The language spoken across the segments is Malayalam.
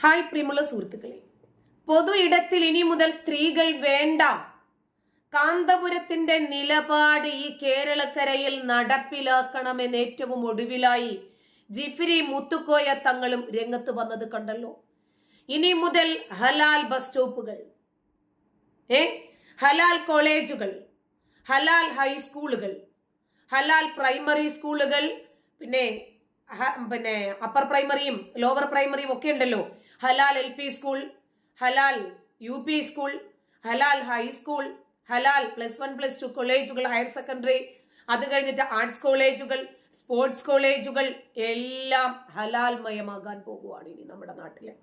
ഹായ് പ്രിയമുള്ള സുഹൃത്തുക്കളെ. പൊതു ഇടത്തിൽ ഇനി മുതൽ സ്ത്രീകൾ വേണ്ട. കാന്തപുരത്തിന്റെ നിലപാട് ഈ കേരളക്കരയിൽ നടപ്പിലാക്കണമെന്ന് ഏറ്റവും ഒടുവിലായി ജിഫിരി മുത്തുക്കോയ തങ്ങളും രംഗത്ത് വന്നത് കണ്ടല്ലോ. ഇനി മുതൽ ഹലാൽ ബസ് സ്റ്റോപ്പുകൾ. ഏ? ഹലാൽ കോളേജുകൾ. ഹലാൽ ഹൈസ്കൂളുകൾ. ഹലാൽ പ്രൈമറി സ്കൂളുകൾ. പിന്നെ പിന്നെ അപ്പർ പ്രൈമറിയും ലോവർ പ്രൈമറിയും ഒക്കെ ഉണ്ടല്ലോ. ഹലാൽ എൽ പി സ്കൂൾ ഹലാൽ യു പി സ്കൂൾ ഹലാൽ ഹൈസ്കൂൾ ഹലാൽ പ്ലസ് വൺ പ്ലസ് ടു കോളേജുകൾ ഹയർ സെക്കൻഡറി അത് കഴിഞ്ഞിട്ട് ആർട്സ് കോളേജുകൾ സ്പോർട്സ് കോളേജുകൾ എല്ലാം ഹലാൽ മയമാകാൻ പോകുവാണ് ഇനി നമ്മുടെ നാട്ടിലെ.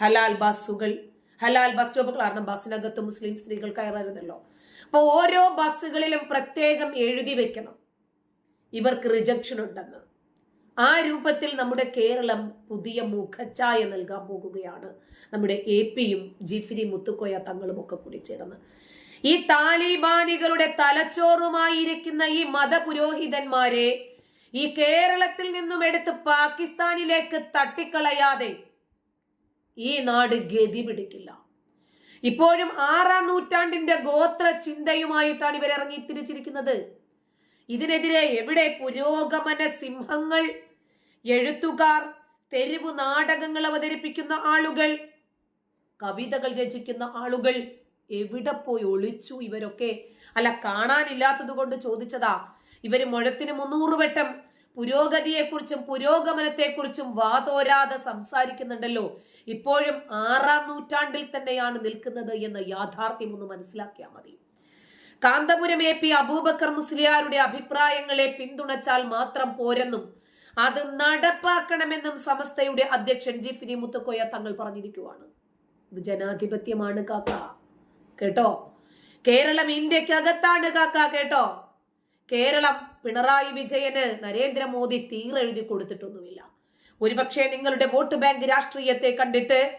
ഹലാൽ ബസ്സുകൾ ഹലാൽ ബസ് സ്റ്റോപ്പുകൾ കാരണം ബസ്സിനകത്ത് മുസ്ലിം സ്ത്രീകൾ കയറരുതല്ലോ. അപ്പോൾ ഓരോ ബസ്സുകളിലും പ്രത്യേകം എഴുതി വെക്കണം. ഇവർക്ക് റിജക്ഷൻ ഉണ്ടെന്ന്. ആ രൂപത്തിൽ നമ്മുടെ കേരളം പുതിയ മുഖച്ഛായ നൽകാൻ പോകുകയാണ്. നമ്മുടെ എ പിയും ജിഫിരി മുത്തുക്കോയ തങ്ങളും ഒക്കെ കൂടി ചേർന്ന്. ഈ താലിബാനികളുടെ തലച്ചോറുമായിരിക്കുന്ന ഈ മതപുരോഹിതന്മാരെ ഈ കേരളത്തിൽ നിന്നും എടുത്ത് പാകിസ്ഥാനിലേക്ക് തട്ടിക്കളയാതെ ഈ നാട് ഗതി പിടിക്കില്ല. ഇപ്പോഴും ആറാം നൂറ്റാണ്ടിന്റെ ഗോത്ര ചിന്തയുമായിട്ടാണ് ഇവരിറങ്ങി തിരിച്ചിരിക്കുന്നത്. ഇതിനെതിരെ എവിടെ പുരോഗമന സിംഹങ്ങൾ എഴുത്തുകാർ തെരുവു നാടകങ്ങൾ അവതരിപ്പിക്കുന്ന ആളുകൾ കവിതകൾ രചിക്കുന്ന ആളുകൾ എവിടെ പോയി ഒളിച്ചു ഇവരൊക്കെ? അല്ല കാണാനില്ലാത്തത് കൊണ്ട് ചോദിച്ചതാ. ഇവർ മുഴത്തിന് മുന്നൂറ് വട്ടം പുരോഗതിയെക്കുറിച്ചും പുരോഗമനത്തെക്കുറിച്ചും വാതോരാതെ സംസാരിക്കുന്നുണ്ടല്ലോ. ഇപ്പോഴും ആറാം നൂറ്റാണ്ടിൽ തന്നെയാണ് നിൽക്കുന്നത് എന്ന യാഥാർത്ഥ്യം ഒന്ന് മനസ്സിലാക്കിയാൽ മതി. കാന്തപുരം എ പി അബൂബക്കർ മുസ്ലിയാരുടെ അഭിപ്രായങ്ങളെ പിന്തുണച്ചാൽ മാത്രം പോരെന്നും അത് നടപ്പാക്കണമെന്നും സമസ്തയുടെ അധ്യക്ഷൻ ജിഫിനി മുത്തക്കോയ തങ്ങൾ പറഞ്ഞിരിക്കുവാണ്. ഇത് ജനാധിപത്യമാണ് കാക്ക. കേട്ടോ? കേരളം ഇന്ത്യക്കകത്താണ് കാക്ക കേട്ടോ? കേരളം പിണറായി വിജയന് നരേന്ദ്രമോദി തീരെഴുതി കൊടുത്തിട്ടൊന്നുമില്ല. ഒരുപക്ഷെ നിങ്ങളുടെ വോട്ട് ബാങ്ക് രാഷ്ട്രീയത്തെ കണ്ടിട്ട്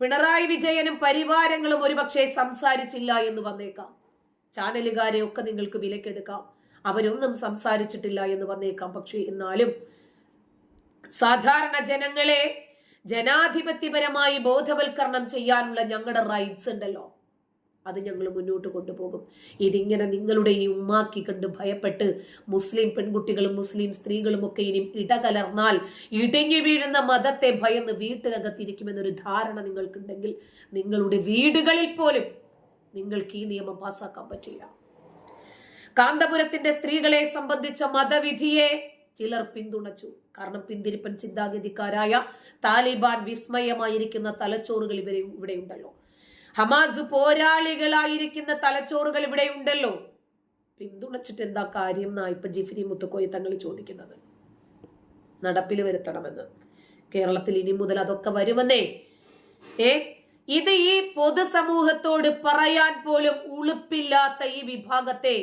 പിണറായി വിജയനും പരിവാരങ്ങളും ഒരുപക്ഷെ സംസാരിച്ചില്ല എന്ന് വന്നേക്കാം. ചാനലുകാരെ ഒക്കെ നിങ്ങൾക്ക് വിലക്കെടുക്കാം. അവരൊന്നും സംസാരിച്ചിട്ടില്ല എന്ന് വന്നേക്കാം. പക്ഷേ എന്നാലും സാധാരണ ജനങ്ങളെ ജനാധിപത്യപരമായി ബോധവൽക്കരണം ചെയ്യാനുള്ള ഞങ്ങളുടെ റൈറ്റ്സ് ഉണ്ടല്ലോ. അത് ഞങ്ങൾ മുന്നോട്ട് കൊണ്ടുപോകും. ഇതിങ്ങനെ നിങ്ങളുടെ ഈ ഉമ്മാക്കി കണ്ട് ഭയപ്പെട്ട് മുസ്ലിം പെൺകുട്ടികളും മുസ്ലിം സ്ത്രീകളും ഒക്കെ ഇനി ഇടകലർന്നാൽ ഇടിഞ്ഞു വീഴുന്ന മതത്തെ ഭയന്ന് വീട്ടിനകത്തിരിക്കുമെന്നൊരു ധാരണ നിങ്ങൾക്കുണ്ടെങ്കിൽ നിങ്ങളുടെ വീടുകളിൽ പോലും നിങ്ങൾക്ക് ഈ നിയമം പാസ്സാക്കാൻ പറ്റില്ല. കാന്തപുരത്തിന്റെ സ്ത്രീകളെ സംബന്ധിച്ച മതവിധിയെ ചിലർ പിന്തുണച്ചു. കാരണം പിന്തിരിപ്പൻ ചിന്താഗതിക്കാരായ താലിബാൻ വിസ്മയമായിരിക്കുന്ന തലച്ചോറുകൾ ഇവരെ ഇവിടെ ഉണ്ടല്ലോ ഹമാസ് പോരാളികളായിരിക്കുന്ന തലച്ചോറുകൾ ഇവിടെ ഉണ്ടല്ലോ പിന്തുണച്ചിട്ട് എന്താ കാര്യം എന്നാ ഇപ്പൊ ജിഫിനി മുത്തുക്കോയി തങ്ങൾ ചോദിക്കുന്നത്. നടപ്പിൽ വരുത്തണമെന്ന്. കേരളത്തിൽ ഇനി മുതൽ അതൊക്കെ വരുമെന്നേ. ഏ ഇത് ഈ പൊതുസമൂഹത്തോട് പറയാൻ പോലും ഉളുപ്പില്ലാത്ത ഈ വിഭാഗത്തെ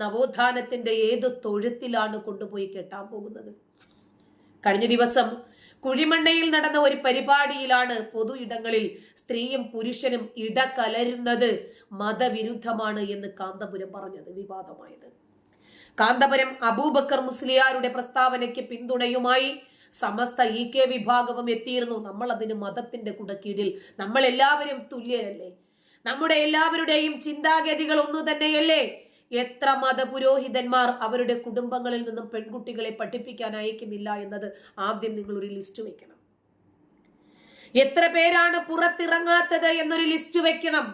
നവോത്ഥാനത്തിന്റെ ഏത് തൊഴുത്തിലാണ് കൊണ്ടുപോയി കെട്ടാൻ പോകുന്നത്? കഴിഞ്ഞ ദിവസം കുഴിമണ്ണയിൽ നടന്ന ഒരു പരിപാടിയിലാണ് പൊതു ഇടങ്ങളിൽ സ്ത്രീയും പുരുഷനും ഇടകലരുന്നത് മതവിരുദ്ധമാണ് എന്ന് കാന്തപുരം പറഞ്ഞത് വിവാദമായത്. കാന്തപുരം അബൂബക്കർ മുസ്ലിയാരുടെ പ്രസ്താവനയ്ക്ക് പിന്തുണയുമായി സമസ്ത ഇ കെ വിഭാഗവും എത്തിയിരുന്നു. നമ്മൾ അതിന് മതത്തിന്റെ കുടക്കീഴിൽ നമ്മൾ എല്ലാവരും തുല്യരല്ലേ? നമ്മുടെ എല്ലാവരുടെയും ചിന്താഗതികൾ ഒന്നു തന്നെയല്ലേ എത്ര മതപുരോഹിതന്മാർ അവരുടെ കുടുംബങ്ങളിൽ നിന്നും പെൺകുട്ടികളെ പഠിപ്പിക്കാൻ അയക്കുന്നില്ല എന്നത് ആദ്യം നിങ്ങൾ ഒരു ലിസ്റ്റ് വെക്കണം. എത്ര പേരാണ് പുറത്തിറങ്ങാത്തത് എന്നൊരു ലിസ്റ്റ് വെക്കണം.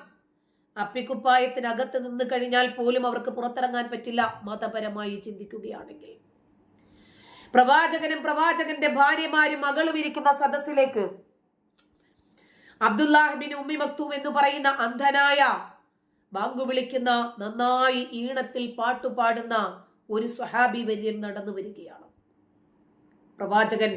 അപ്പിക്കുപ്പായത്തിനകത്ത് നിന്ന് കഴിഞ്ഞാൽ പോലും അവർക്ക് പുറത്തിറങ്ങാൻ പറ്റില്ല മതപരമായി ചിന്തിക്കുകയാണെങ്കിൽ. പ്രവാചകനും പ്രവാചകന്റെ ഭാര്യമാരും മകളും ഇരിക്കുന്ന സദസ്സിലേക്ക് അബ്ദുല്ലാഹിബിൻ ഉമ്മി മക്തൂം എന്ന് പറയുന്ന അന്ധനായ ബാങ്കു വിളിക്കുന്ന നന്നായി ഈണത്തിൽ പാട്ടുപാടുന്ന ഒരു സ്വഹാബി വര്യൻ നടന്നു വരികയാണ്. പ്രവാചകൻ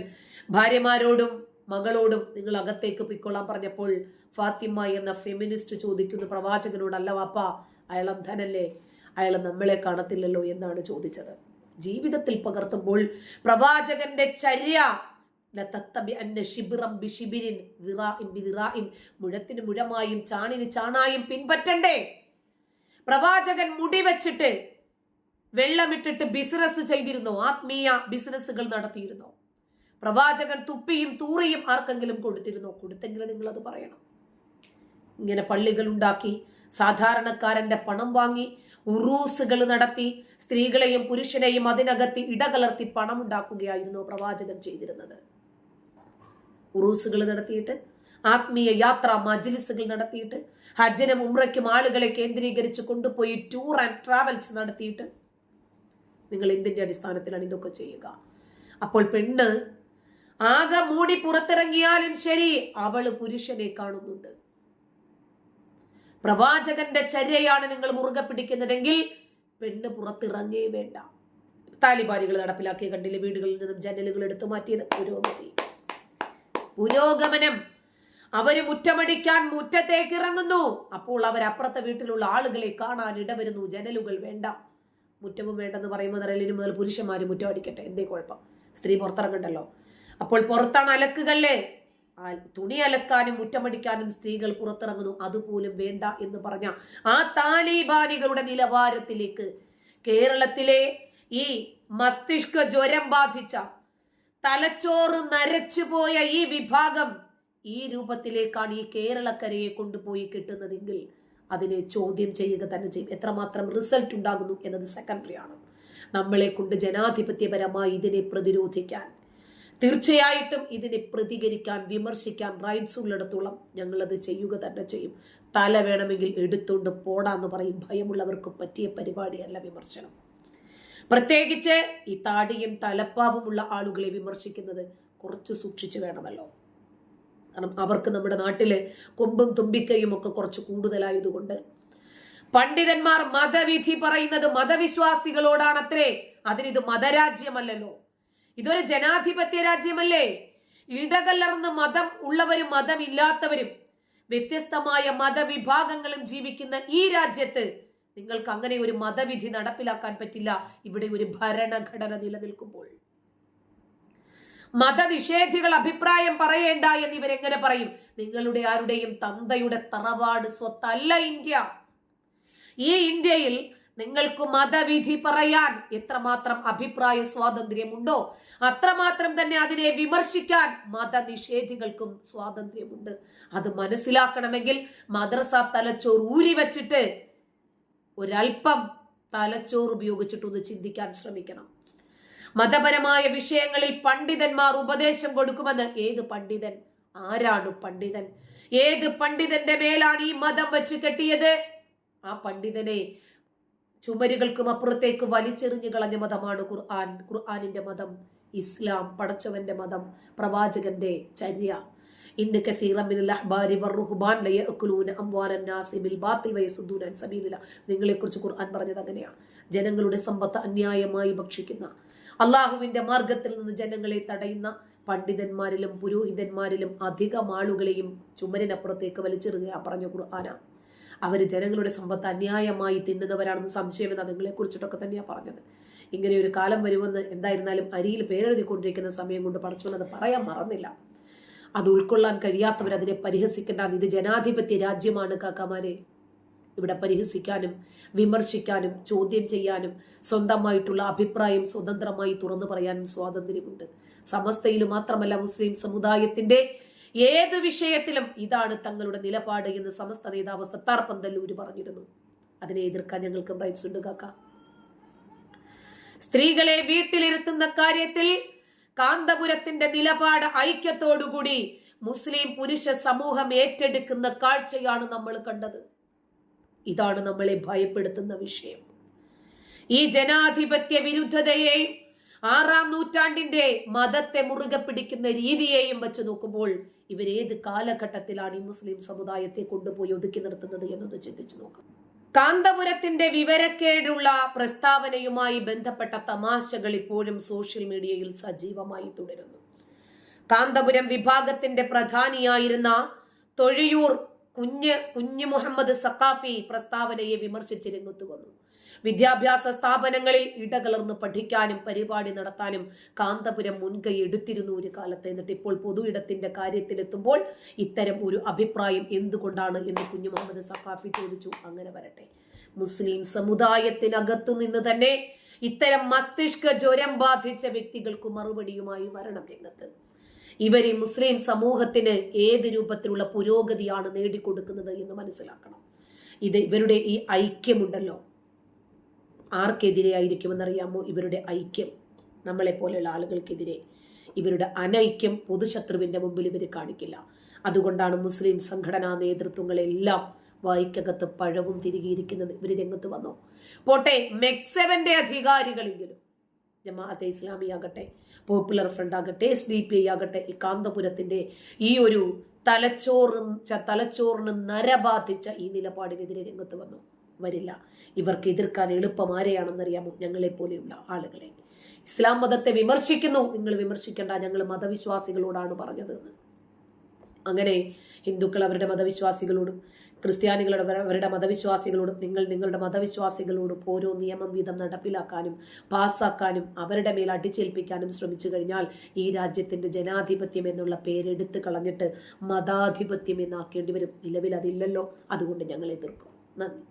ഭാര്യമാരോടും മകളോടും നിങ്ങൾ അകത്തേക്ക് പിക്കൊള്ളാൻ പറഞ്ഞപ്പോൾ ഫാത്തിമ എന്ന ഫെമിനിസ്റ്റ് ചോദിക്കുന്നു പ്രവാചകനോട് അല്ല വാപ്പ അയാൾ അന്ധനല്ലേ? അയാൾ നമ്മളെ കാണത്തില്ലല്ലോ എന്നാണ് ചോദിച്ചത്. ജീവിതത്തിൽ പകർത്തുമ്പോൾ പ്രവാചകന്റെ ചര്യ മുഴത്തിന് മുഴമായും ചാണിന് ചാണായും പിൻപറ്റണ്ടേ? പ്രവാചകൻ മുടി വെച്ചിട്ട് വെള്ളമിട്ടിട്ട് ബിസിനസ് ചെയ്തിരുന്നോ ആത്മീയ ബിസിനസ്സുകൾ നടത്തിയിരുന്നോ? പ്രവാചകൻ തുപ്പിയും തൂറിയും ആർക്കെങ്കിലും കൊടുത്തിരുന്നോ? കൊടുത്തെങ്കിലും നിങ്ങൾ അത് പറയണം. ഇങ്ങനെ പള്ളികൾ ഉണ്ടാക്കി സാധാരണക്കാരന്റെ പണം വാങ്ങി ഉറൂസുകൾ നടത്തി സ്ത്രീകളെയും പുരുഷനെയും അതിനകത്ത് ഇടകലർത്തി പണം ഉണ്ടാക്കുകയായിരുന്നു പ്രവാചകൻ ചെയ്തിരുന്നത്. ഉറൂസുകൾ നടത്തിയിട്ട് ആത്മീയ യാത്രാ മജിലിസുകൾ നടത്തിയിട്ട് ഹജ്ജനും ഉമ്രയ്ക്കും ആളുകളെ കേന്ദ്രീകരിച്ച് കൊണ്ടുപോയി ടൂർ ആൻഡ് ട്രാവൽസ് നടത്തിയിട്ട് നിങ്ങൾ എന്തിന്റെ അടിസ്ഥാനത്തിലാണ് ഇതൊക്കെ ചെയ്യുക? അപ്പോൾ പെണ്ണ് ആകെ മൂടി പുറത്തിറങ്ങിയാലും ശരി അവൾ പുരുഷനെ കാണുന്നുണ്ട്. പ്രവാചകന്റെ ചര്യയാണ് നിങ്ങൾ മുറുകെ പിടിക്കുന്നതെങ്കിൽ പെണ്ണ് പുറത്തിറങ്ങേ വേണ്ട. താലിബാനികൾ നടപ്പിലാക്കിയ കണ്ടില്ലേ വീടുകളിൽ നിന്നും ജനലുകൾ എടുത്തു മാറ്റിയത്? പുരോഗതി. പുരോഗമനം. അവർ മുറ്റമടിക്കാൻ മുറ്റത്തേക്ക് ഇറങ്ങുന്നു അപ്പോൾ അവർ അപ്പുറത്തെ വീട്ടിലുള്ള ആളുകളെ കാണാൻ ഇടവരുന്നു. ജനലുകൾ വേണ്ട. മുറ്റവും വേണ്ടെന്ന് പറയുമ്പോൾ നിറലിന് മുതൽ പുരുഷന്മാർ മുറ്റം അടിക്കട്ടെ എന്തേ കുഴപ്പം? സ്ത്രീ പുറത്തിറങ്ങണ്ടല്ലോ. അപ്പോൾ പുറത്താണ് അലക്കുകല്ലേ? തുണി അലക്കാനും മുറ്റമടിക്കാനും സ്ത്രീകൾ പുറത്തിറങ്ങുന്നു. അതുപോലും വേണ്ട എന്ന് പറഞ്ഞ ആ താലിബാനികളുടെ നിലവാരത്തിലേക്ക് കേരളത്തിലെ ഈ മസ്തിഷ്ക ജ്വരം ബാധിച്ച തലച്ചോറ് നരച്ചു പോയ ഈ വിഭാഗം ഈ രൂപത്തിലേക്കാണ് ഈ കേരളക്കരയെ കൊണ്ടുപോയി കിട്ടുന്നതെങ്കിൽ അതിനെ ചോദ്യം ചെയ്യുക തന്നെ ചെയ്യും. എത്രമാത്രം റിസൾട്ട് ഉണ്ടാകുന്നു എന്നത് സെക്കൻഡറി ആണ് നമ്മളെ കൊണ്ട് ജനാധിപത്യപരമായി ഇതിനെ പ്രതിരോധിക്കാൻ തീർച്ചയായിട്ടും ഇതിനെ പ്രതികരിക്കാൻ വിമർശിക്കാൻ റൈറ്റ്സ് ഉള്ളിടത്തോളം ഞങ്ങളത് ചെയ്യുക തന്നെ ചെയ്യും. തല വേണമെങ്കിൽ എടുത്തുകൊണ്ട് പോടാന്ന് പറയും. ഭയമുള്ളവർക്ക് പറ്റിയ പരിപാടിയല്ല വിമർശനം. പ്രത്യേകിച്ച് ഈ താടിയും തലപ്പാവുമുള്ള ആളുകളെ വിമർശിക്കുന്നത് കുറച്ച് സൂക്ഷിച്ചു വേണമല്ലോ. കാരണം അവർക്ക് നമ്മുടെ നാട്ടിൽ കൊമ്പും തുമ്പിക്കയും ഒക്കെ കുറച്ച് കൂടുതലായതുകൊണ്ട് പണ്ഡിതന്മാർ മതവിധി പറയുന്നത് മതവിശ്വാസികളോടാണത്രേ. അതിനിത് മതരാജ്യമല്ലല്ലോ. ഇതൊരു ജനാധിപത്യ രാജ്യമല്ലേ. ഇടകലർന്ന് മതം ഉള്ളവരും മതമില്ലാത്തവരും വ്യത്യസ്തമായ മതവിഭാഗങ്ങളും ജീവിക്കുന്ന ഈ രാജ്യത്ത് നിങ്ങൾക്ക് അങ്ങനെ ഒരു മതവിധി നടപ്പിലാക്കാൻ പറ്റില്ല. ഇവിടെ ഒരു ഭരണഘടന നിലനിൽക്കുമ്പോൾ. മതനിഷേധികൾ അഭിപ്രായം പറയേണ്ട എന്ന് ഇവരെങ്ങനെ പറയും? നിങ്ങളുടെ ആരുടെയും തന്തയുടെ തറവാട് സ്വത്തല്ല ഇന്ത്യ. ഈ ഇന്ത്യയിൽ നിങ്ങൾക്ക് മതവിധി പറയാൻ എത്രമാത്രം അഭിപ്രായ സ്വാതന്ത്ര്യമുണ്ടോ അത്രമാത്രം തന്നെ അതിനെ വിമർശിക്കാൻ മതനിഷേധികൾക്കും സ്വാതന്ത്ര്യമുണ്ട്. അത് മനസ്സിലാക്കണമെങ്കിൽ മദ്രസ തലച്ചോർ ഊരി വെച്ചിട്ട് ഒരൽപ്പം തലച്ചോറ് ഉപയോഗിച്ചിട്ടൊന്ന് ചിന്തിക്കാൻ ശ്രമിക്കണം. മതപരമായ വിഷയങ്ങളിൽ പണ്ഡിതന്മാർ ഉപദേശം കൊടുക്കുമെന്ന് ഏത് പണ്ഡിതൻ? ആരാണ് പണ്ഡിതൻ? ഏത് പണ്ഡിതന്റെ മേലാണ് ഈ മതം വെച്ച് കെട്ടിയത്? ആ പണ്ഡിതനെ ചുമരുകൾക്കും അപ്പുറത്തേക്ക് വലിച്ചെറിഞ്ഞു കളഞ്ഞ മതമാണ് ഖുർആൻ. ഖുർആാനിന്റെ മതം ഇസ്ലാം പടച്ചവന്റെ മതം പ്രവാചകന്റെ ചര്യ. ഇന്ന് അഹ്ബാരി വറുഹുബാൻ ലയഅക്കുലൂന അംവാലൻ നാസി ബിൽ സബീലില്ല. നിങ്ങളെക്കുറിച്ച് ഖുർആൻ പറഞ്ഞത് അങ്ങനെയാണ്. ജനങ്ങളുടെ സമ്പത്ത് അന്യായമായി ഭക്ഷിക്കുന്ന അള്ളാഹുവിന്റെ മാർഗത്തിൽ നിന്ന് ജനങ്ങളെ തടയുന്ന പണ്ഡിതന്മാരിലും പുരോഹിതന്മാരിലും അധികം ആളുകളെയും ചുമരിനപ്പുറത്തേക്ക് വലിച്ചെറിയുക പറഞ്ഞ ഖുർആന. അവർ ജനങ്ങളുടെ സമ്പത്ത് അന്യായമായി തിന്നുന്നവരാണെന്ന് സംശയമെന്ന നിങ്ങളെ കുറിച്ചിട്ടൊക്കെ തന്നെയാണ് പറഞ്ഞത്. ഇങ്ങനെ ഒരു കാലം വരുമെന്ന് എന്തായിരുന്നാലും അരിയിൽ പേരെഴുതിക്കൊണ്ടിരിക്കുന്ന സമയം കൊണ്ട് പഠിച്ചോന്നത് പറയാൻ മറന്നില്ല. അത് ഉൾക്കൊള്ളാൻ കഴിയാത്തവർ അതിനെ പരിഹസിക്കേണ്ട. ഇത് ജനാധിപത്യ രാജ്യമാണ് കാക്കമാരെ. ഇവിടെ പരിഹസിക്കാനും വിമർശിക്കാനും ചോദ്യം ചെയ്യാനും സ്വന്തമായിട്ടുള്ള അഭിപ്രായം സ്വതന്ത്രമായി തുറന്നു പറയാനും സ്വാതന്ത്ര്യമുണ്ട്. സമസ്തയിൽ മാത്രമല്ല മുസ്ലിം സമുദായത്തിന്റെ ഏത് വിഷയത്തിലും ഇതാണ് തങ്ങളുടെ നിലപാട് എന്ന് സമസ്ത നേതാവ് സത്താർ പന്തല്ലൂര് പറഞ്ഞിരുന്നു. അതിനെ എതിർക്കാൻ ഞങ്ങൾക്ക് റൈറ്റ്സ് ഉണ്ട് കാക്ക. സ്ത്രീകളെ വീട്ടിലിരുത്തുന്ന കാര്യത്തിൽ കാന്തപുരത്തിന്റെ നിലപാട് ഐക്യത്തോടുകൂടി മുസ്ലിം പുരുഷ സമൂഹം ഏറ്റെടുക്കുന്ന കാഴ്ചയാണ് നമ്മൾ കണ്ടത്. ഇതാണ് നമ്മളെ ഭയപ്പെടുത്തുന്ന വിഷയം. ഈ ജനാധിപത്യ വിരുദ്ധതയെയും ആറാം നൂറ്റാണ്ടിന്റെ മതത്തെ മുറുകെ പിടിക്കുന്ന രീതിയെയും വെച്ച് നോക്കുമ്പോൾ ഇവരേത് കാലഘട്ടത്തിലാണ് ഈ മുസ്ലിം സമുദായത്തെ കൊണ്ടുപോയി ഒതുക്കി നിർത്തുന്നത് എന്നൊന്ന് ചിന്തിച്ചു നോക്കാം. കാന്തപുരത്തിന്റെ വിവരക്കേടുള്ള പ്രസ്താവനയുമായി ബന്ധപ്പെട്ട തമാശകൾ ഇപ്പോഴും സോഷ്യൽ മീഡിയയിൽ സജീവമായി തുടരുന്നു. കാന്തപുരം വിഭാഗത്തിന്റെ പ്രധാനിയായിരുന്ന തൊഴിയൂർ കുഞ്ഞ് കുഞ്ഞു മുഹമ്മദ് സക്കാഫി പ്രസ്താവനയെ വിമർശിച്ച് രംഗത്തു വന്നു. വിദ്യാഭ്യാസ സ്ഥാപനങ്ങളിൽ ഇടകലർന്ന് പഠിക്കാനും പരിപാടി നടത്താനും കാന്തപുരം മുൻകൈ എടുത്തിരുന്നു ഒരു കാലത്ത്. എന്നിട്ട് ഇപ്പോൾ പൊതു ഇടത്തിന്റെ കാര്യത്തിലെത്തുമ്പോൾ ഇത്തരം ഒരു അഭിപ്രായം എന്തുകൊണ്ടാണ് എന്ന് കുഞ്ഞു മുഹമ്മദ് സഖാഫി ചോദിച്ചു. അങ്ങനെ വരട്ടെ. മുസ്ലിം സമുദായത്തിനകത്തു നിന്ന് തന്നെ ഇത്തരം മസ്തിഷ്ക ജ്വരം ബാധിച്ച വ്യക്തികൾക്ക് മറുപടിയുമായി വരണം രംഗത്ത്. ഇവർ ഈ മുസ്ലിം സമൂഹത്തിന് ഏത് രൂപത്തിലുള്ള പുരോഗതിയാണ് നേടിക്കൊടുക്കുന്നത് എന്ന് മനസ്സിലാക്കണം. ഇത് ഇവരുടെ ഈ ഐക്യമുണ്ടല്ലോ. ആർക്കെതിരെ ആയിരിക്കുമെന്നറിയാമോ ഇവരുടെ ഐക്യം നമ്മളെ പോലെയുള്ള ആളുകൾക്കെതിരെ. ഇവരുടെ അനൈക്യം പൊതുശത്രുവിന്റെ മുമ്പിൽ ഇവർ കാണിക്കില്ല. അതുകൊണ്ടാണ് മുസ്ലിം സംഘടനാ നേതൃത്വങ്ങളെല്ലാം വായിക്കകത്ത് പഴവും തിരികെയിരിക്കുന്നത്. ഇവർ രംഗത്ത് വന്നു? പോട്ടെ മെക്സെവന്റെ അധികാരികളെങ്കിലും ജമാഅത്തെ ഇസ്ലാമി ആകട്ടെ പോപ്പുലർ ഫ്രണ്ട് ആകട്ടെ എസ് ഡി പി ഐ ആകട്ടെ ഈ കാന്തപുരത്തിന്റെ ഈ ഒരു തലച്ചോറും തലച്ചോറിന് നരബാധിച്ച ഈ നിലപാടിനെതിരെ രംഗത്ത് വന്നു? വരില്ല. ഇവർക്ക് എതിർക്കാൻ എളുപ്പം ആരെയാണെന്നറിയാമോ? ഞങ്ങളെ പോലെയുള്ള ആളുകളെ. ഇസ്ലാം മതത്തെ വിമർശിക്കുന്നു. നിങ്ങൾ വിമർശിക്കേണ്ട. ഞങ്ങൾ മതവിശ്വാസികളോടാണ് പറഞ്ഞത് എന്ന്. അങ്ങനെ ഹിന്ദുക്കൾ അവരുടെ മതവിശ്വാസികളോടും ക്രിസ്ത്യാനികളുടെ അവരുടെ മതവിശ്വാസികളോടും നിങ്ങൾ നിങ്ങളുടെ മതവിശ്വാസികളോടും ഓരോ നിയമം വീതം നടപ്പിലാക്കാനും പാസ്സാക്കാനും അവരുടെ മേൽ അടിച്ചേൽപ്പിക്കാനും ശ്രമിച്ചു കഴിഞ്ഞാൽ ഈ രാജ്യത്തിന്റെ ജനാധിപത്യം എന്നുള്ള പേരെടുത്ത് കളഞ്ഞിട്ട് മതാധിപത്യം എന്നാക്കേണ്ടി വരും. നിലവിൽ അതില്ലല്ലോ. അതുകൊണ്ട് ഞങ്ങൾ എതിർക്കും. നന്ദി.